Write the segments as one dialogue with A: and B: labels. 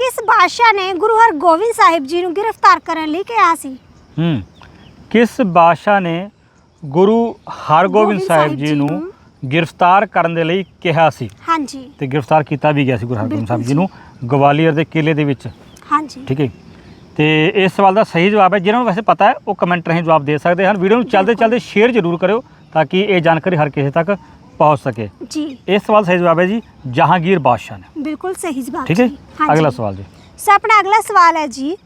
A: ਕਿਸ ਬਾਦਸ਼ਾਹ ਨੇ ਗੁਰੂ ਹਰਗੋਬਿੰਦ ਸਾਹਿਬ ਜੀ ਨੂੰ ਗ੍ਰਿਫਤਾਰ ਕਰਨ ਲਈ ਕਿਹਾ ਸੀ?
B: ਹੂੰ। ਕਿਸ ਬਾਦਸ਼ਾਹ ਨੇ ਗੁਰੂ ਹਰਗੋਬਿੰਦ ਸਾਹਿਬ ਜੀ ਨੂੰ ਗ੍ਰਿਫਤਾਰ ਕਰਨ ਦੇ ਲਈ ਕਿਹਾ ਸੀ?
A: ਹਾਂਜੀ।
B: ਤੇ ਗ੍ਰਿਫਤਾਰ ਕੀਤਾ ਵੀ ਗਿਆ ਸੀ ਗੁਰੂ ਹਰਗੋਬਿੰਦ ਸਾਹਿਬ ਜੀ ਨੂੰ ਗਵਾਲੀਅਰ ਦੇ ਕਿਲੇ ਦੇ ਵਿੱਚ।
A: ਹਾਂਜੀ।
B: ਠੀਕ ਹੈ ਤੇ ਇਸ ਸਵਾਲ ਦਾ ਸਹੀ ਜਵਾਬ ਹੈ। ਜਿਹਨਾਂ ਨੂੰ ਵੈਸੇ ਪਤਾ ਹੈ ਉਹ ਕਮੈਂਟ ਰਾਹੀਂ ਜਵਾਬ ਦੇ ਸਕਦੇ ਹਨ। ਵੀਡੀਓ ਨੂੰ ਚੱਲਦੇ ਚੱਲਦੇ ਸ਼ੇਅਰ ਜ਼ਰੂਰ ਕਰਿਓ ਤਾਂ ਕਿ ਇਹ ਜਾਣਕਾਰੀ ਹਰ ਕਿਸੇ ਤੱਕ ਪਹੁੰਚ ਸਕੇ।
A: ਜੀ।
B: ਇਸ ਸਵਾਲ ਦਾ ਸਹੀ ਜਵਾਬ ਹੈ ਜੀ ਜਹਾਂਗੀਰ ਬਾਦਸ਼ਾਹ ਨੇ।
A: ਬਿਲਕੁਲ ਸਹੀ ਜਵਾਬ
B: ਠੀਕ ਹੈ
A: ਜੀ। ਹਾਂਜੀ।
B: ਅਗਲਾ ਸਵਾਲ ਜੀ।
A: ਸੋ ਆਪਣਾ ਅਗਲਾ ਸਵਾਲ ਹੈ ਜੀ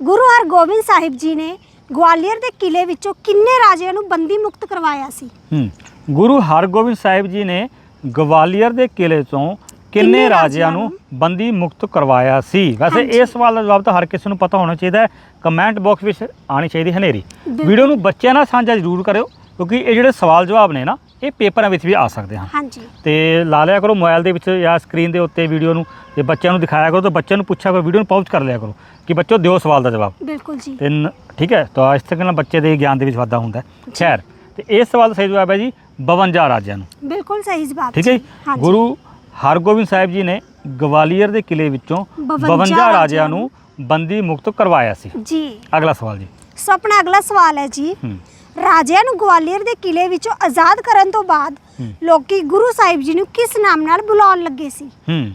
A: ਗੁਰੂ ਹਰਗੋਬਿੰਦ ਸਾਹਿਬ ਜੀ ਨੇ ਗਵਾਲੀਅਰ ਦੇ ਕਿਲੇ ਵਿੱਚੋਂ ਕਿੰਨੇ ਰਾਜਿਆਂ ਨੂੰ ਬੰਦੀ ਮੁਕਤ ਕਰਵਾਇਆ ਸੀ?
B: ਹੂੰ ਗੁਰੂ ਹਰਗੋਬਿੰਦ ਸਾਹਿਬ ਜੀ ਨੇ ਗਵਾਲੀਅਰ ਦੇ ਕਿਲੇ ਤੋਂ
A: ਕਿੰਨੇ
B: ਕਿੰਨੇ
A: ਰਾਜਿਆਂ
B: ਰਾਜਿਆਂ ਨੂੰ ਬੰਦੀ ਮੁਕਤ ਕਰਵਾਇਆ ਸੀ? ਵੈਸੇ
A: ਹਾਂਜੀ।
B: ਇਸ ਸਵਾਲ ਦਾ ਜਵਾਬ ਤਾਂ ਹਰ ਕਿਸੇ ਨੂੰ ਪਤਾ ਹੋਣਾ ਚਾਹੀਦਾ ਹੈ। ਕਮੈਂਟ ਬਾਕਸ ਵਿੱਚ ਆਣੀ ਚਾਹੀਦੀ ਹਨੇਰੀ।
A: ਬਿਲਕੁਲ।
B: ਵੀਡੀਓ ਨੂੰ ਬੱਚਿਆਂ ਨਾਲ ਸਾਂਝਾ ਜ਼ਰੂਰ ਕਰਿਓ ਕਿਉਂਕਿ ਇਹ ਜਿਹੜੇ ਸਵਾਲ ਜਵਾਬ ਨੇ ਨਾ ਇਹ ਪੇਪਰਾਂ ਵਿੱਚ ਵੀ ਆ ਸਕਦੇ ਹਨ।
A: ਹਾਂਜੀ।
B: ਤੇ ਲਾ ਲਿਆ ਕਰੋ ਮੋਬਾਈਲ ਦੇ ਵਿੱਚ ਜਾਂ ਸਕਰੀਨ ਦੇ ਉੱਤੇ ਵੀਡੀਓ ਨੂੰ ਤੇ ਬੱਚਿਆਂ ਨੂੰ ਦਿਖਾਇਆ ਕਰੋ ਤੇ ਬੱਚਿਆਂ ਨੂੰ ਪੁੱਛਿਆ ਕਰੋ ਵੀਡੀਓ ਨੂੰ ਪਾਉਚ ਕਰ ਲਿਆ ਕਰੋ ਕਿ ਬੱਚੋ ਦਿਓ ਸਵਾਲ ਦਾ ਜਵਾਬ।
A: ਬਿਲਕੁਲ ਜੀ।
B: ਤੇ ਨ- ਠੀਕ ਹੈ ਤਾਂ ਇਸ ਤਰ੍ਹਾਂ ਨਾਲ ਬੱਚੇ ਦੇ ਗਿਆਨ ਦੇ ਵਿੱਚ ਵਾਧਾ ਹੁੰਦਾ ਹੈ। ਖੈਰ ਤੇ ਇਸ ਸਵਾਲ ਦਾ ਸਹੀ ਜਵਾਬ ਹੈ ਜੀ 52 ਰਾਜਿਆਂ ਨੂੰ।
A: ਬਿਲਕੁਲ ਸਹੀ ਜਵਾਬ
B: ਠੀਕ ਹੈ
A: ਜੀ। ਹਾਂਜੀ।
B: ਗੁਰੂ ਹਰਗੋਬਿੰਦ ਸਾਹਿਬ ਜੀ ਨੇ ਗਵਾਲੀਅਰ ਦੇ ਕਿਲੇ ਵਿੱਚੋਂ
A: 52
B: 52 ਰਾਜਿਆਂ ਨੂੰ। ਬੰਦੀ ਮੁਕਤ ਕਰਵਾਇਆ ਸੀ।
A: ਜੀ।
B: ਅਗਲਾ ਸਵਾਲ ਜੀ।
A: ਸੋ ਆਪਣਾ ਅਗਲਾ ਸਵਾਲ ਹੈ ਜੀ।
B: ਹੂੰ।
A: ਰਾਜਿਆਂ ਨੂੰ ਗਵਾਲੀਅਰ ਦੇ ਕਿਲੇ ਵਿੱਚੋਂ ਆਜ਼ਾਦ ਕਰਨ ਤੋਂ ਬਾਅਦ
B: ਹੂੰ।
A: ਲੋਕੀ ਗੁਰੂ ਸਾਹਿਬ ਜੀ ਨੂੰ ਕਿਸ ਨਾਮ ਨਾਲ ਬੁਲਾਉਣ ਲੱਗੇ ਸੀ?
B: ਹੂੰ।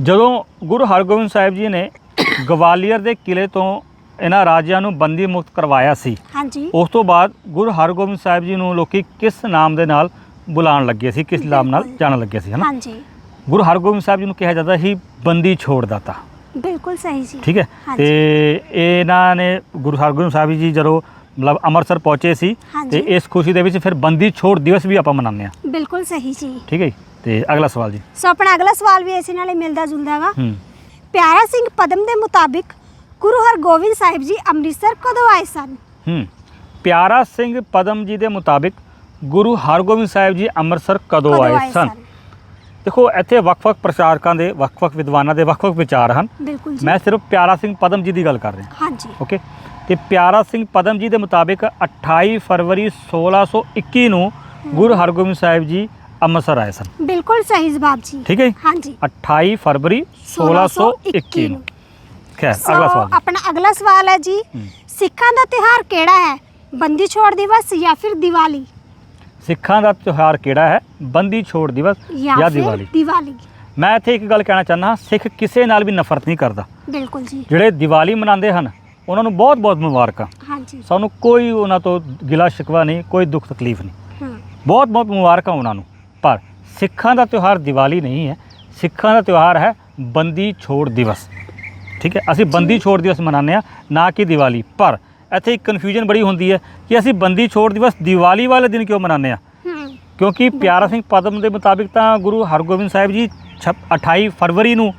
B: ਜਦੋਂ ਗੁਰੂ ਹਰਗੋਬਿੰਦ ਸਾਹਿਬ ਜੀ ਨੇ ਗਵਾਲੀਅਰ ਦੇ ਕਿਲੇ ਤੋਂ ਇਹਨਾਂ ਰਾਜਿਆਂ ਨੂੰ ਬੰਦੀ ਮੁਕਤ ਕਰਵਾਇਆ ਸੀ
A: ਹਾਂਜੀ।
B: ਉਸ ਤੋਂ ਬਾਅਦ ਗੁਰੂ ਹਰਗੋਬਿੰਦ ਸਾਹਿਬ ਜੀ ਨੂੰ ਲੋਕੀ ਕਿਸ ਨਾਮ ਦੇ ਨਾਲ ਬੁਲਾਉਣ ਲੱਗੇ ਸੀ ਕਿਸ ਨਾਮ ਨਾਲ
A: ਬਿਲਕੁਲ।
B: ਜਾਣਨ ਲੱਗੇ ਸੀ ਹਨਾ?
A: ਹਾਂਜੀ।
B: ਗੁਰੂ ਹਰਗੋਬਿੰਦ ਸਾਹਿਬ ਜੀ ਨੂੰ ਕਿਹਾ ਜਾਂਦਾ ਸੀ ਬੰਦੀ ਛੋੜਦਾਤਾ
A: ਬਿਲਕੁਲ ਸਹੀ ਜੀ।
B: ਠੀਕ ਹੈ।
A: ਹਾਂਜੀ।
B: ਤੇ ਇਹਨਾਂ ਨੇ ਗੁਰੂ ਹਰਗੋਬਿੰਦ ਸਾਹਿਬ ਜੀ ਜਦੋਂ ਮਤਲਬ ਅੰਮ੍ਰਿਤਸਰ ਪਹੁੰਚੇ ਸੀ
A: ਹਾਂਜੀ।
B: ਤੇ ਇਸ ਖੁਸ਼ੀ ਦੇ ਵਿੱਚ ਫਿਰ ਬੰਦੀ ਛੋੜ ਦਿਵਸ ਵੀ ਆਪਾਂ ਮਨਾਉਂਦੇ ਆ
A: ਬਿਲਕੁਲ ਸਹੀ ਜੀ।
B: ਠੀਕ ਹੈ ਜੀ? ਤੇ ਅਗਲਾ ਸਵਾਲ ਜੀ।
A: ਸੋ ਆਪਣਾ ਅਗਲਾ ਸਵਾਲ ਵੀ ਇਸੇ ਨਾਲ ਹੀ ਮਿਲਦਾ ਜੁਲਦਾ
B: ਹੂੰ।
A: ਪਿਆਰਾ ਸਿੰਘ ਪਦਮ ਦੇ ਮੁਤਾਬਿਕ ਗੁਰੂ ਹਰਗੋਬਿੰਦ ਸਾਹਿਬ ਜੀ ਅੰਮ੍ਰਿਤਸਰ ਕਦੋਂ ਆਏ ਸਨ?
B: ਹੂੰ। ਪਿਆਰਾ ਸਿੰਘ ਪਦਮ ਜੀ ਦੇ ਮੁਤਾਬਿਕ ਗੁਰੂ ਹਰਗੋਬਿੰਦ ਸਾਹਿਬ ਜੀ ਅੰਮ੍ਰਿਤਸਰ ਕਦੋਂ ਆਏ ਸਨ? ਦੇਖੋ ਇੱਥੇ ਵੱਖ-ਵੱਖ ਪ੍ਰਚਾਰਕਾਂ ਦੇ ਵੱਖ-ਵੱਖ ਵਿਦਵਾਨਾਂ ਦੇ ਵੱਖ-ਵੱਖ ਵਿਚਾਰ ਹਨ।
A: ਬਿਲਕੁਲ ਜੀ।
B: ਮੈਂ ਸਿਰਫ ਪਿਆਰਾ ਸਿੰਘ ਪਦਮ ਜੀ ਦੀ ਗੱਲ ਕਰ ਰਿਹਾ।
A: ਹਾਂਜੀ।
B: ਓਕੇ? ਤੇ ਪਿਆਰਾ ਸਿੰਘ ਪਦਮ ਜੀ ਦੇ ਮੁਤਾਬਿਕ 28 ਫਰਵਰੀ 1621 ਨੂੰ ਗੁਰੂ ਹਰਗੋਬਿੰਦ ਸਾਹਿਬ ਜੀ ਅੰਮ੍ਰਿਤਸਰ ਆਏ ਸਨ।
A: ਬਿਲਕੁਲ ਸਹੀ ਜਵਾਬ ਜੀ।
B: ਠੀਕ ਹੈ?
A: ਹਾਂਜੀ।
B: 28 ਫਰਵਰੀ 1621 ਨੂੰ। ਖੈਰ ਅਗਲਾ ਸਵਾਲ।
A: ਆਪਣਾ ਅਗਲਾ ਸਵਾਲ ਹੈ ਜੀ। ਸਿੱਖਾਂ ਦਾ ਤਿਉਹਾਰ ਕਿਹੜਾ ਹੈ? ਬੰਦੀ ਛੋੜ ਦਿਵਸ ਜਾਂ ਫਿਰ ਦੀਵਾਲੀ?
B: ਸਿੱਖਾਂ ਦਾ ਤਿਉਹਾਰ ਕਿਹੜਾ ਹੈ? ਬੰਦੀ ਛੋੜ ਦਿਵਸ
A: ਜਾਂ
B: ਦੀਵਾਲੀ?
A: ਦੀਵਾਲੀ।
B: ਮੈਂ ਇੱਥੇ ਇੱਕ ਗੱਲ ਕਹਿਣਾ ਚਾਹੁੰਦਾ ਸਿੱਖ ਕਿਸੇ ਨਾਲ ਵੀ ਨਫ਼ਰਤ ਨਹੀਂ ਕਰਦਾ।
A: ਬਿਲਕੁਲ ਜੀ।
B: ਜਿਹੜੇ ਦੀਵਾਲੀ ਮਨਾਉਂਦੇ ਹਨ ਉਹਨਾਂ ਨੂੰ ਬਹੁਤ-ਬਹੁਤ ਮੁਬਾਰਕਾਂ।
A: ਹਾਂਜੀ।
B: ਸਾਨੂੰ ਕੋਈ ਉਹਨਾਂ ਤੋਂ ਗਿਲਾ ਸ਼ਿਕਵਾ ਨਹੀਂ ਕੋਈ ਦੁੱਖ ਤਕਲੀਫ ਨਹੀਂ।
A: ਹੂੰ।
B: ਬਹੁਤ-ਬਹੁਤ ਮੁਬਾਰਕਾਂ ਉਹਨਾਂ ਨੂੰ। ਪਰ ਸਿੱਖਾਂ ਦਾ ਤਿਉਹਾਰ ਦੀਵਾਲੀ ਨਹੀਂ ਹੈ। ਸਿੱਖਾਂ ਦਾ ਤਿਉਹਾਰ ਹੈ ਬੰਦੀ ਛੋੜ ਦਿਵਸ। ਠੀਕ ਹੈ? ਅਸੀਂ ਬੰਦੀ ਛੋੜ ਦਿਵਸ ਮਨਾਉਂਦੇ ਆ ਨਾ ਕਿ ਦੀਵਾਲੀ। ਪਰ ਇੱਥੇ ਇੱਕ ਕਨਫਿਊਜ਼ਨ ਬੜੀ ਹੁੰਦੀ ਹੈ ਕਿ ਅਸੀਂ ਬੰਦੀ ਛੋੜ ਦਿਵਸ ਦੀਵਾਲੀ ਵਾਲੇ ਦਿਨ ਕਿਉਂ ਮਨਾਉਂਦੇ ਆ
A: ਹੂੰ।
B: ਕਿਉਂਕਿ ਪਿਆਰਾ ਸਿੰਘ ਪਦਮ ਦੇ ਮੁਤਾਬਿਕ ਤਾਂ ਗੁਰੂ ਹਰਗੋਬਿੰਦ ਸਾਹਿਬ ਜੀ ਛ- 28 ਫਰਵਰੀ ਨੂੰ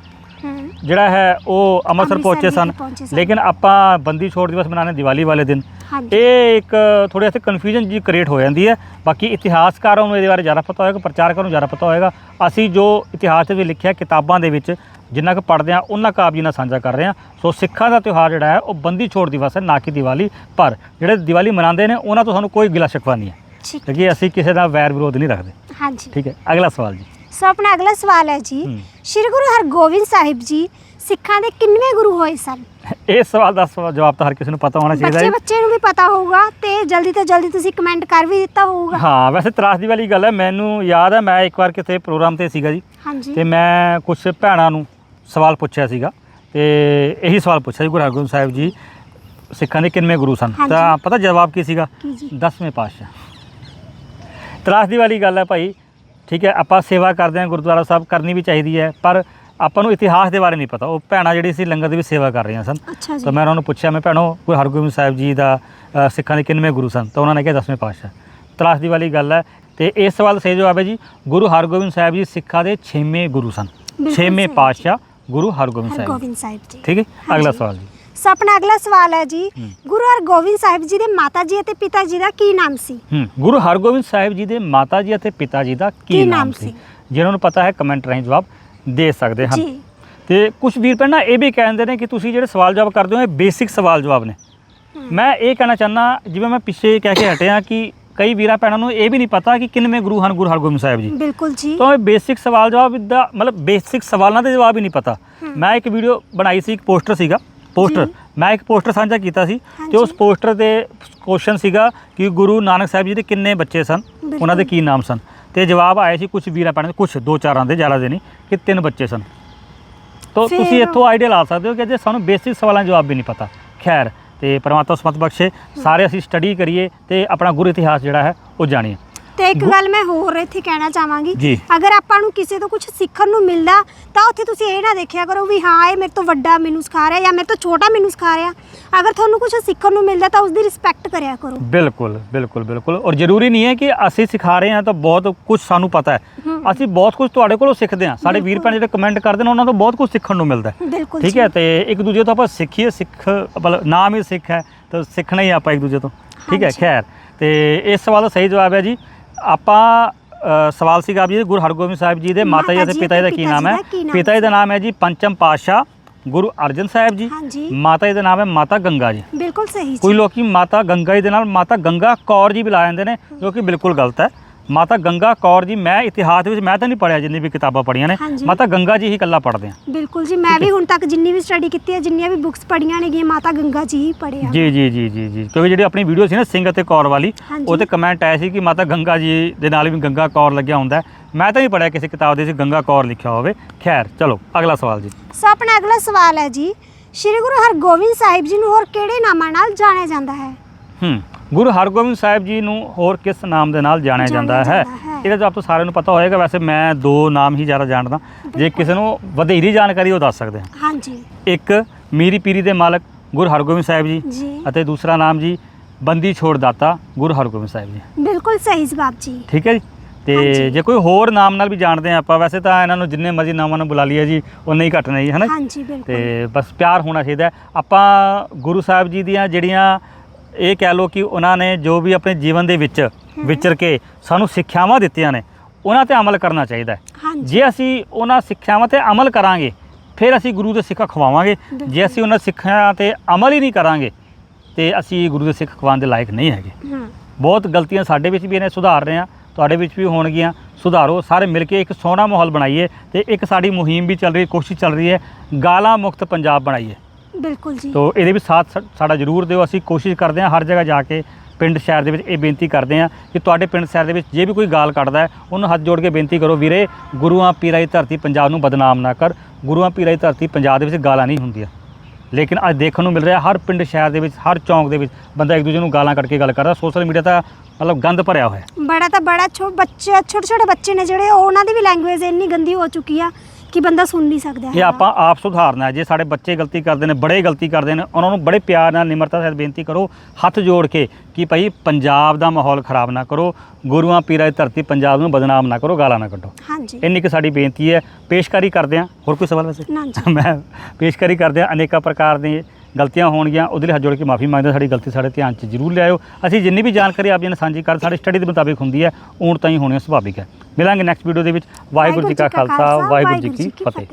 B: ਜਿਹੜਾ ਹੈ ਉਹ ਅੰਮ੍ਰਿਤਸਰ ਪਹੁੰਚੇ ਸਨ।
A: ਵਿਖੇ ਪਹੁੰਚੇ ਸਨ।
B: ਲੇਕਿਨ ਆਪਾਂ ਬੰਦੀ ਛੋੜ ਦਿਵਸ ਮਨਾਉਂਦੇ ਦੀਵਾਲੀ ਵਾਲੇ ਦਿਨ।
A: ਹਾਂਜੀ।
B: ਇਹ ਇੱਕ ਥੋੜੀ ਇੱਥੇ ਕਨਫਿਊਜ਼ਨ ਜੀ ਕ੍ਰੀਏਟ ਹੋ ਜਾਂਦੀ ਹੈ। ਬਾਕੀ ਇਤਿਹਾਸਕਾਰਾਂ ਨੂੰ ਇਹਦੇ ਬਾਰੇ ਜ਼ਿਆਦਾ ਪਤਾ ਹੋਏਗਾ ਪ੍ਰਚਾਰਕਾਂ ਨੂੰ ਜ਼ਿਆਦਾ ਪਤਾ ਹੋਏਗਾ। ਅਸੀਂ ਜੋ ਇਤਿਹਾਸ ਦੇ ਵਿੱਚ ਲਿਖਿਆ ਕਿਤਾਬਾਂ ਦੇ ਵਿੱਚ ਜਿੰਨਾ ਕੁ ਪੜ੍ਹਦੇ ਆ ਉਹਨਾਂ ਕੁ ਆਪ ਜੀ ਨਾਲ ਸਾਂਝਾ ਕਰ ਰਹੇ ਹਾਂ। ਸੋ ਸਿੱਖਾਂ ਦਾ ਤਿਉਹਾਰ ਜਿਹੜਾ ਹੈ ਉਹ ਬੰਦੀ ਛੋੜ ਦਿਵਸ ਹੈ ਨਾ ਕਿ ਦੀਵਾਲੀ ਪਰ। ਜਿਹੜੇ ਦੀਵਾਲੀ ਮਨਾਉਂਦੇ ਨੇ ਉਹਨਾਂ ਤੋਂ ਸਾਨੂੰ ਕੋਈ ਗਿਲਾ ਸ਼ਿਕਵਾ ਨਹੀਂ ਹੈ।
A: ਠੀਕ
B: ਕਿਉਂਕਿ ਅਸੀਂ ਕਿਸੇ ਦਾ ਵੈਰ ਵਿਰੋਧ ਨਹੀਂ ਰੱਖਦੇ।
A: ਹਾਂਜੀ।
B: ਠੀਕ ਹੈ। ਅਗਲਾ ਸਵਾਲ ਜੀ।
A: ਸੋ ਆਪਣਾ ਅਗਲਾ ਸਵਾਲ ਹੈ ਜੀ। ਸ਼੍ਰੀ ਗੁਰੂ ਹਰਗੋਬਿੰਦ ਸਾਹਿਬ ਜੀ ਸਿੱਖਾਂ ਦੇ ਕਿੰਨਵੇਂ ਗੁਰੂ ਹੋਏ ਸਨ?
B: ਇਸ ਸਵਾਲ ਦਾ ਸਵਾ- ਜਵਾਬ ਤਾਂ ਹਰ ਕਿਸੇ ਨੂੰ ਪਤਾ ਹੋਣਾ ਚਾਹੀਦਾ
A: ਬੱਚੇ
B: ਹੈ
A: ਬੱਚੇ ਨੂੰ ਵੀ ਪਤਾ ਹੋਊਗਾ ਤੇ ਜਲਦੀ ਤੋਂ ਜਲਦੀ ਤੁਸੀਂ ਕਮੈਂਟ ਕਰ ਵੀ ਦਿੱਤਾ ਹੋਊਗਾ।
B: ਹਾਂ ਵੈਸੇ ਤਰਾਸਦੀ ਵਾਲੀ ਗੱਲ ਹੈ ਮੈਨੂੰ ਯਾਦ ਹੈ ਮੈਂ ਇੱਕ ਵਾਰ ਕਿਤੇ ਪ੍ਰੋਗਰਾਮ ਤੇ ਸੀਗਾ ਜੀ।
A: ਹਾਂਜੀ।
B: ਤੇ ਮੈਂ ਕੁਝ ਭੈਣਾਂ ਨੂੰ ਸਵਾਲ ਪੁੱਛਿਆ ਸੀਗਾ। ਤੇ ਇਹੀ ਸਵਾਲ ਪੁੱਛਿਆ ਸੀ ਗੁਰੂ ਹਰਗੋਬਿੰਦ ਸਾਹਿਬ ਜੀ ਸਿੱਖਾਂ ਦੇ ਕਿੰਨਵੇਂ ਗੁਰੂ ਸਨ?
A: ਹਾਂਜੀ।
B: ਤਾਂ ਪਤਾ ਜਵਾਬ ਕੀ ਸੀਗਾ?
A: ਕੀ ਜੀ?
B: 10ਵੇਂ ਪਾਤਸ਼ਾਹ। ਤਰਾਸਦੀ ਵਾਲੀ ਗੱਲ ਹੈ ਭਾਈ ਠੀਕ ਹੈ ਆਪਾਂ ਸੇਵਾ ਕਰਦੇ ਹਾਂ ਗੁਰਦੁਆਰਾ ਸਾਹਿਬ ਕਰਨੀ ਵੀ ਚਾਹੀਦੀ ਹੈ ਪਰ ਆਪਾਂ ਨੂੰ ਇਤਿਹਾਸ ਦੇ ਬਾਰੇ ਨਹੀਂ ਪਤਾ। ਉਹ ਭੈਣਾਂ ਜਿਹੜੀ ਸੀ ਲੰਗਰ ਦੀ ਵੀ ਸੇਵਾ ਕਰ ਰਹੀਆਂ ਸਨ।
A: ਅੱਛਾ ਜੀ।
B: ਤਾਂ ਮੈਂ ਉਹਨਾਂ ਨੂੰ ਪੁੱਛਿਆ ਮੈਂ ਭੈਣੋ ਗੁਰੂ ਹਰਗੋਬਿੰਦ ਸਾਹਿਬ ਜੀ ਦਾ ਅ, ਸਿੱਖਾਂ ਦੇ ਕਿੰਨਵੇਂ ਗੁਰੂ ਸਨ? ਤਾਂ ਉਹਨਾਂ ਨੇ ਕਿਹਾ 10ਵੇਂ ਪਾਤਸ਼ਾਹ। ਤਰਾਸਦੀ ਵਾਲੀ ਗੱਲ ਹੈ। ਤੇ ਇਸ ਸਵਾਲ ਦਾ ਸਹੀ ਜਵਾਬ ਹੈ ਜੀ ਗੁਰੂ ਹਰਗੋਬਿੰਦ ਸਾਹਿਬ ਜੀ ਸਿੱਖਾਂ ਦੇ 6ਵੇਂ ਗੁਰੂ ਸਨ।
A: ਬਿਲਕੁਲ
B: 6ਵੇਂ
A: ਸਹੀ।
B: ਪਾਤਸ਼ਾਹ ਗੁਰੂ ਹਰਗੋਬਿੰਦ ਸਾਹਿਬ
A: ਹਰਗੋਬਿੰਦ ਸਾਹਿਬ ਜੀ।
B: ਠੀਕ ਹੈ ਅਗਲਾ
A: ਹਾਂਜੀ।
B: ਸਵਾਲ ਜੀ।
A: ਸੋ ਆਪਣਾ ਅਗਲਾ ਸਵਾਲ ਹੈ ਜੀ। ਗੁਰੂ ਹਰਗੋਬਿੰਦ ਸਾਹਿਬ ਜੀ ਦੇ ਮਾਤਾ ਜੀ ਅਤੇ ਪਿਤਾ ਜੀ ਦਾ ਕੀ ਨਾਮ ਸੀ?
B: ਗੁਰੂ ਹਰਗੋਬਿੰਦ ਸਾਹਿਬ ਜੀ ਦੇ ਮਾਤਾ ਜੀ ਅਤੇ ਪਿਤਾ ਜੀ ਦਾ ਕੀ ਨਾਮ ਸੀ? ਜਿਹਨਾਂ ਨੂੰ ਪਤਾ ਹੈ ਕਮੈਂਟ ਰਾਹੀਂ ਜਵਾਬ ਦੇ ਸਕਦੇ ਹਨ। ਤੇ ਕੁਝ ਵੀਰ ਭੈਣਾਂ ਇਹ ਵੀ ਕਹਿੰਦੇ ਨੇ ਕਿ ਤੁਸੀਂ ਜਿਹੜੇ ਸਵਾਲ ਜਵਾਬ ਕਰਦੇ ਹੋ ਇਹ ਬੇਸਿਕ ਸਵਾਲ ਜਵਾਬ ਨੇ। ਮੈਂ ਇਹ ਕਹਿਣਾ ਚਾਹੁੰਦਾ ਜਿਵੇਂ ਮੈਂ ਪਿੱਛੇ ਕਹਿ ਕੇ ਹਟਿਆ ਕਿ ਕਈ ਵੀਰਾਂ ਭੈਣਾਂ ਨੂੰ ਇਹ ਵੀ ਨਹੀਂ ਪਤਾ ਕਿ ਕਿੰਨਵੇਂ ਗੁਰੂ ਹਨ ਗੁਰੂ ਹਰਗੋਬਿੰਦ ਸਾਹਿਬ ਜੀ।
A: ਬਿਲਕੁਲ ਜੀ।
B: ਤਾਂ ਇਹ ਬੇਸਿਕ ਸਵਾਲ ਜਵਾਬ ਦਾ ਮਤਲਬ ਬੇਸਿਕ ਸਵਾਲਾਂ ਦੇ ਜਵਾਬ ਹੀ ਨਹੀਂ ਪਤਾ। ਮੈਂ ਇੱਕ ਵੀਡੀਓ ਬਣਾਈ ਸੀ ਇੱਕ ਪੋਸਟਰ ਸੀਗਾ। ਪੋਸਟਰ। ਮੈਂ ਇੱਕ ਪੋਸਟਰ ਸਾਂਝਾ ਕੀਤਾ ਸੀ ਤੇ। ਉਸ ਪੋਸਟਰ ਤੇ ਕੁਐਸਚਨ ਸੀਗਾ ਕਿ ਗੁਰੂ ਨਾਨਕ ਸਾਹਿਬ ਜੀ ਦੇ ਕਿੰਨੇ ਬੱਚੇ ਸਨ ਉਹਨਾਂ ਦੇ ਕੀ ਨਾਮ ਸਨ? ਤੇ ਜਵਾਬ ਆਏ ਸੀ ਕੁਝ ਵੀਰਾਂ ਦੇ ਕੁਝ ਦੋ ਚਾਰਾਂ ਦੇ ਜ਼ਿਆਦਾ ਦੇ ਨਹੀਂ ਕਿ ਤਿੰਨ ਬੱਚੇ ਸਨ। ਤਾਂ ਤੁਸੀਂ ਇੱਥੋਂ ਆਈਡੀਆ ਲਾ ਸਕਦੇ ਹੋ ਕਿ ਜੇ ਸਾਨੂੰ ਬੇਸਿਕ ਸਵਾਲਾਂ ਦੇ ਜਵਾਬ ਵੀ ਨਹੀਂ ਪਤਾ। ਖੈਰ ਤੇ ਪਰਮਾਤਮਾ ਸਮਤ ਬਖਸ਼ੇ ਸਾਰੇ ਅਸੀਂ ਸਟੱਡੀ ਕਰੀਏ ਤੇ ਆਪਣਾ ਗੁਰੂ ਇਤਿਹਾਸ ਜਿਹੜਾ ਹੈ ਉਹ ਜਾਣੀਏ।
A: ਤੇ ਇੱਕ ਗੱਲ ਮੈਂ ਹੋਰ ਇੱਥੇ ਕਹਿਣਾ ਚਾਹਾਂਗੀ
B: ਜੀ।
A: ਅਗਰ ਆਪਾਂ ਨੂੰ ਕਿਸੇ ਤੋਂ ਕੁਝ ਸਿੱਖਣ ਨੂੰ ਮਿਲਦਾ ਤਾਂ ਉੱਥੇ ਤੁਸੀਂ ਇਹ ਨਾ ਦੇਖਿਆ ਕਰੋ ਵੀ ਹਾਂ ਇਹ ਮੇਰੇ ਤੋਂ ਵੱਡਾ ਮੈਨੂੰ ਸਿਖਾ ਰਿਹਾ ਜਾਂ ਮੇਰੇ ਤੋਂ ਛੋਟਾ ਮੈਨੂੰ ਸਿਖਾ ਰਿਹਾ। ਅਗਰ ਤੁਹਾਨੂੰ ਕੁਝ ਸਿੱਖਣ ਨੂੰ ਮਿਲਦਾ ਤਾਂ ਉਸ ਦੀ ਰਿਸਪੈਕਟ ਕਰਿਆ ਕਰੋ।
B: ਬਿਲਕੁਲ ਬਿਲਕੁਲ ਬਿਲਕੁਲ। ਔਰ ਜ਼ਰੂਰੀ ਨਹੀਂ ਹੈ ਕਿ ਅਸੀਂ ਸਿਖਾ ਰਹੇ ਹਾਂ ਤਾਂ ਬਹੁਤ ਕੁਝ ਸਾਨੂੰ ਪਤਾ ਹੈ। ਅਸੀਂ ਬਹੁਤ ਕੁਝ ਤੁਹਾਡੇ ਕੋਲੋਂ ਸਿੱਖਦੇ ਹਾਂ। ਸਾਡੇ ਵੀਰ ਭੈਣ ਜਿਹੜੇ ਕਮੈਂਟ ਕਰਦੇ ਨੇ ਉਹਨਾਂ ਤੋਂ ਬਹੁਤ ਕੁਝ ਸਿੱਖਣ ਨੂੰ ਮਿਲਦਾ ਹੈ।
A: ਬਿਲਕੁਲ
B: ਠੀਕ
A: ਜੀ।
B: ਹੈ ਤੇ ਇੱਕ ਦੂਜੇ ਤੋਂ ਆਪਾਂ ਸਿੱਖੀਏ ਸਿੱਖ ਮਤਲਬ ਨਾਮ ਹੀ ਸਿੱਖ ਹੈ ਤਾਂ ਸਿੱਖਣਾ ਹੀ ਆਪਾਂ ਇੱਕ ਦੂਜੇ ਤੋਂ। ਠੀਕ ਹੈ
A: ਹਾਂਜੀ।
B: ਖੈਰ। ਤੇ ਇਸ ਸਵਾਲ ਦਾ ਸਹੀ ਜਵਾਬ ਹੈ ਜੀ। ਆਪਾਂ ਸਵਾਲ ਸੀਗਾ ਜੀ ਗੁਰੂ ਹਰਗੋਬਿੰਦ ਸਾਹਿਬ ਜੀ ਦੇ ਮਾਤਾ ਜੀ ਅਤੇ ਪਿਤਾ ਜੀ ਦਾ ਕੀ ਨਾਮ ਹੈ? ਪਿਤਾ ਜੀ ਦਾ ਨਾਮ ਹੈ ਜੀ ਪੰਚਮ ਪਾਤਸ਼ਾਹ ਗੁਰੂ ਅਰਜਨ ਸਾਹਿਬ ਜੀ। ਮਾਤਾ ਜੀ ਦਾ ਨਾਮ ਹੈ ਮਾਤਾ ਗੰਗਾ ਜੀ।
A: ਬਿਲਕੁਲ ਸਹੀ ਜੀ।
B: ਕੋਈ ਲੋਕੀ ਮਾਤਾ ਗੰਗਾ ਜੀ ਦੇ ਨਾਲ ਮਾਤਾ ਗੰਗਾ ਕੌਰ ਜੀ ਵੀ ਲਾ ਜਾਂਦੇ ਨੇ ਜੋ ਕਿ ਬਿਲਕੁਲ ਗਲਤ ਹੈ। ਮਾਤਾ ਗੰਗਾ ਕੌਰ ਜੀ ਮੈਂ ਇਤਿਹਾਸ ਵਿੱਚ ਮੈਂ ਤਾਂ ਨਹੀਂ ਪੜਿਆ ਜਿੰਨੀ ਵੀ ਕਿਤਾਬਾਂ ਪੜੀਆਂ ਨੇ।
A: ਹਾਂਜੀ।
B: ਮਾਤਾ ਗੰਗਾ ਜੀ ਹੀ ਇਕੱਲਾ ਪੜਦੇ ਆ।
A: ਬਿਲਕੁਲ ਜੀ ਮੈਂ ਵੀ ਹੁਣ ਤੱਕ ਜਿੰਨੀ ਵੀ ਸਟੱਡੀ ਕੀਤੀ ਹੈ ਜਿੰਨੀਆਂ ਵੀ ਬੁੱਕਸ ਪੜ੍ਹੀਆਂ ਨੇਗੀਆਂ ਮਾਤਾ ਗੰਗਾ ਜੀ ਹੀ ਪੜ੍ਹਿਆ
B: ਜੀ ਜੀ ਜੀ ਜੀ ਜੀ। ਕਿਉਂਕਿ ਜਿਹੜੀ ਆਪਣੀ ਵੀਡੀਓ ਸੀ ਨਾ ਸਿੰਘ ਅਤੇ ਕੌਰ ਵਾਲੀ
A: ਹਾਂਜੀ।
B: ਉਹ ਤੇ ਕਮੈਂਟ ਆਇਆ ਸੀ ਕਿ ਮਾਤਾ ਗੰਗਾ ਜੀ ਦੇ ਨਾਲ ਵੀ ਗੰਗਾ ਕੌਰ ਲੱਗਿਆ ਹੁੰਦਾ ਹੈ। ਮੈਂ ਤਾਂ ਨਹੀਂ ਪੜਿਆ ਕਿਸੇ ਕਿਤਾਬ ਦੇ ਵਿੱਚ ਗੰਗਾ ਕੌਰ ਲਿਖਿਆ ਹੋਵੇ। ਖੈਰ ਚਲੋ ਅਗਲਾ ਸਵਾਲ ਜੀ।
A: ਸੋ ਆਪਣਾ ਅਗਲਾ ਸਵਾਲ ਹੈ ਜੀ ਸ਼੍ਰੀ ਗੁਰੂ ਹਰਗੋਬਿੰਦ ਸਾਹਿਬ ਜੀ ਨੂੰ ਹੋਰ ਕਿਹੜੇ ਨਾਮਾਂ ਨਾਲ ਜਾਣਿਆ ਜਾਂਦਾ ਹੈ?
B: ਹੂੰ। ਗੁਰੂ ਹਰਗੋਬਿੰਦ ਸਾਹਿਬ ਜੀ ਨੂੰ ਹੋਰ ਕਿਸ ਨਾਮ ਦੇ ਨਾਲ ਜਾਣਿਆ ਜਾਂਦਾ ਹੈ। ਇਹਦਾ ਜਵਾਬ ਤਾਂ ਸਾਰਿਆਂ ਨੂੰ ਪਤਾ ਹੋਏਗਾ। ਵੈਸੇ ਮੈਂ ਦੋ ਨਾਮ ਹੀ ਜ਼ਿਆਦਾ ਜਾਣਦਾ। ਜੇ ਕਿਸੇ ਨੂੰ ਵਧੇਰੀ ਜਾਣਕਾਰੀ ਉਹ ਦੱਸ ਸਕਦੇ ਹਾਂ
A: ਹਾਂਜੀ।
B: ਇੱਕ ਮੀਰੀ ਪੀਰੀ ਦੇ ਮਾਲਕ ਗੁਰੂ ਹਰਗੋਬਿੰਦ ਸਾਹਿਬ ਜੀ ਅਤੇ ਦੂਸਰਾ ਨਾਮ ਜੀ ਬੰਦੀ ਛੋੜ ਦਾਤਾ ਗੁਰੂ ਹਰਗੋਬਿੰਦ ਸਾਹਿਬ ਜੀ।
A: ਬਿਲਕੁਲ ਸਹੀ ਜਵਾਬ ਜੀ।
B: ਠੀਕ ਹੈ ਜੀ? ਤੇ। ਜੇ ਕੋਈ ਹੋਰ ਨਾਮ ਨਾਲ ਵੀ ਜਾਣਦੇ ਆ ਆਪਾਂ ਵੈਸੇ ਤਾਂ ਇਹਨਾਂ ਨੂੰ ਜਿੰਨੇ ਮਰਜ਼ੀ ਨਾਮਾਂ ਨਾਲ ਬੁਲਾ ਲਈਏ ਜੀ ਉਨੇ ਹੀ ਘੱਟ ਨੇ ਜੀ ਹਨਾ ਤੇ ਬਸ ਪਿਆਰ ਹੋਣਾ ਚਾਹੀਦਾ। ਆਪਾਂ ਗੁਰੂ ਸਾਹਿਬ ਜੀ ਦੀਆਂ ਜਿਹੜੀਆਂ ਇਹ ਕਹਿ ਲਓ ਕਿ ਉਹਨਾਂ ਨੇ ਜੋ ਵੀ ਆਪਣੇ ਜੀਵਨ ਦੇ ਵਿੱਚ ਵਿਚਰ ਕੇ ਸਾਨੂੰ ਸਿੱਖਿਆਵਾਂ ਦਿੱਤੀਆਂ ਨੇ ਉਹਨਾਂ ਤੇ ਅਮਲ ਕਰਨਾ ਚਾਹੀਦਾ ਹੈ। ਜੇ ਅਸੀਂ ਉਹਨਾਂ ਸਿੱਖਿਆਵਾਂ ਤੇ ਅਮਲ ਕਰਾਂਗੇ ਫਿਰ ਅਸੀਂ ਗੁਰੂ ਦੇ ਸਿੱਖਾ ਖਵਾਵਾਂਗੇ। ਜੇ ਅਸੀਂ ਉਹਨਾਂ ਸਿੱਖਿਆ ਤੇ ਅਮਲ ਹੀ ਨਹੀਂ ਕਰਾਂਗੇ ਤੇ ਅਸੀਂ ਗੁਰੂ ਦੇ ਸਿੱਖ ਖਵਾਉਣ ਦੇ ਲਾਇਕ ਨਹੀਂ ਹੈਗੇ। ਬਹੁਤ ਗਲਤੀਆਂ ਸਾਡੇ ਵਿੱਚ ਵੀ ਨੇ ਸੁਧਾਰ ਰਹੇ ਆ ਤੁਹਾਡੇ ਵਿੱਚ ਵੀ ਹੋਣਗੀਆਂ ਸੁਧਾਰੋ ਸਾਰੇ ਮਿਲ ਕੇ ਇੱਕ ਸੋਹਣਾ ਮਾਹੌਲ ਬਣਾਈਏ ਤੇ ਇੱਕ ਸਾਡੀ ਮੁਹਿੰਮ ਵੀ ਚੱਲ ਰਹੀ ਕੋਸ਼ਿਸ਼ ਚੱਲ ਰਹੀ ਹੈ ਗਾਲਾਂ ਮੁਕਤ ਪੰਜਾਬ ਬਣਾਈਏ।
A: ਬਿਲਕੁਲ ਜੀ।
B: ਤੋ ਇਹਦੇ ਵਿੱਚ ਸਾਥ ਸਾ- ਸਾਡਾ ਜ਼ਰੂਰ ਦਿਓ। ਅਸੀਂ ਕੋਸ਼ਿਸ਼ ਕਰਦੇ ਹਾਂ ਹਰ ਜਗ੍ਹਾ ਜਾ ਕੇ ਪਿੰਡ ਸ਼ਹਿਰ ਦੇ ਵਿੱਚ ਇਹ ਬੇਨਤੀ ਕਰਦੇ ਹਾਂ ਕਿ ਤੁਹਾਡੇ ਪਿੰਡ ਸ਼ਹਿਰ ਦੇ ਵਿੱਚ ਜੇ ਵੀ ਕੋਈ ਗਾਲ ਕੱਢਦਾ ਹੈ ਉਹਨੂੰ ਹੱਥ ਜੋੜ ਕੇ ਬੇਨਤੀ ਕਰੋ ਵੀਰੇ ਗੁਰੂਆਂ ਪੀਰਾਂ ਦੀ ਧਰਤੀ ਪੰਜਾਬ ਨੂੰ ਬਦਨਾਮ ਨਾ ਕਰ। ਗੁਰੂਆਂ ਪੀਰਾਂ ਦੀ ਧਰਤੀ ਪੰਜਾਬ ਦੇ ਵਿੱਚ ਗਾਲਾਂ ਨਹੀਂ ਹੁੰਦੀਆਂ। ਲੇਕਿਨ ਅੱਜ ਦੇਖਣ ਨੂੰ ਮਿਲ ਰਿਹਾ ਹਰ ਪਿੰਡ ਸ਼ਹਿਰ ਦੇ ਵਿੱਚ ਹਰ ਚੌਂਕ ਦੇ ਵਿੱਚ ਬੰਦਾ ਇੱਕ ਦੂਜੇ ਨੂੰ ਗਾਲਾਂ ਕੱਢ ਕੇ ਗੱਲ ਕਰਦਾ। ਸੋਸ਼ਲ ਮੀਡੀਆ ਤਾਂ ਮਤਲਬ ਗੰਦ ਭਰਿਆ ਹੋਇਆ ਹੈ।
A: ਬੜਾ ਤਾਂ ਬੜਾ ਛੋ ਬੱਚੇ ਛੋਟੇ ਛੋਟੇ ਬੱਚੇ ਨੇ ਜਿਹੜੇ ਉਹ ਉਹਨਾਂ ਦੀ ਵੀ ਲੈਂਗੁਏਜ ਇੰਨੀ ਗੰਦੀ ਹੋ ਚੁੱਕੀ ਆ ਕਿ ਬੰਦਾ ਸੁਣ ਨਹੀਂ ਸਕਦਾ
B: ਇਹ
A: ਹੈਗਾ।
B: ਆਪਾਂ ਆਪ ਸੁਧਾਰਨਾ ਹੈ। ਜੇ ਸਾਡੇ ਬੱਚੇ ਗਲਤੀ ਕਰਦੇ ਨੇ ਬੜੇ ਗਲਤੀ ਕਰਦੇ ਨੇ ਉਹਨਾਂ ਨੂੰ ਬੜੇ ਪਿਆਰ ਨਾਲ ਨਿਮਰਤਾ ਸਹਿਤ ਬੇਨਤੀ ਕਰੋ ਹੱਥ ਜੋੜ ਕੇ ਕਿ ਭਾਈ ਪੰਜਾਬ ਦਾ ਮਾਹੌਲ ਖਰਾਬ ਨਾ ਕਰੋ ਗੁਰੂਆਂ ਪੀਰਾਂ ਦੀ ਧਰਤੀ ਪੰਜਾਬ ਨੂੰ ਬਦਨਾਮ ਨਾ ਕਰੋ ਗਾਲਾਂ ਨਾ ਕੱਢੋ।
A: ਹਾਂਜੀ।
B: ਇੰਨੀ ਕਿ ਸਾਡੀ ਬੇਨਤੀ ਹੈ। ਪੇਸ਼ਕਾਰੀ ਕਰਦੇ ਹਾਂ। ਹੋਰ ਕੋਈ ਸਵਾਲ ਵੈਸੇ?
A: ਨਾ ਜੀ।
B: ਮੈਂ ਪੇਸ਼ਕਾਰੀ ਕਰਦੇ ਹਾਂ। ਅਨੇਕਾਂ ਪ੍ਰਕਾਰ ਦੇ ਗਲਤੀਆਂ ਹੋਣਗੀਆਂ ਉਹਦੇ ਲਈ ਹੱਥ ਜੋੜ ਕੇ ਮਾਫੀ ਮੰਗਦੇ ਸਾਡੀ ਗਲਤੀ ਸਾਡੇ ਧਿਆਨ 'ਚ ਜ਼ਰੂਰ ਲਿਆਇਓ। ਅਸੀਂ ਜਿੰਨੀ ਵੀ ਜਾਣਕਾਰੀ ਆਪ ਜੀ ਨਾਲ ਸਾਂਝੀ ਕਰ ਸਾਡੀ ਸਟੱਡੀ ਦੇ ਮੁਤਾਬਿਕ ਹੁੰਦੀ ਹੈ ਉਣ ਤਾਂ ਹੀ ਹੋਣੀ ਸੁਭਾਵਿਕ ਹੈ। ਮਿਲਾਂਗੇ ਨੈਕਸਟ ਵੀਡੀਓ ਦੇ ਵਿੱਚ। ਵਾਹਿਗੁਰੂ ਜੀ ਕਾ ਖਾਲਸਾ ਵਾਹਿਗੁਰੂ ਜੀ ਕੀ ਫਤਿਹ।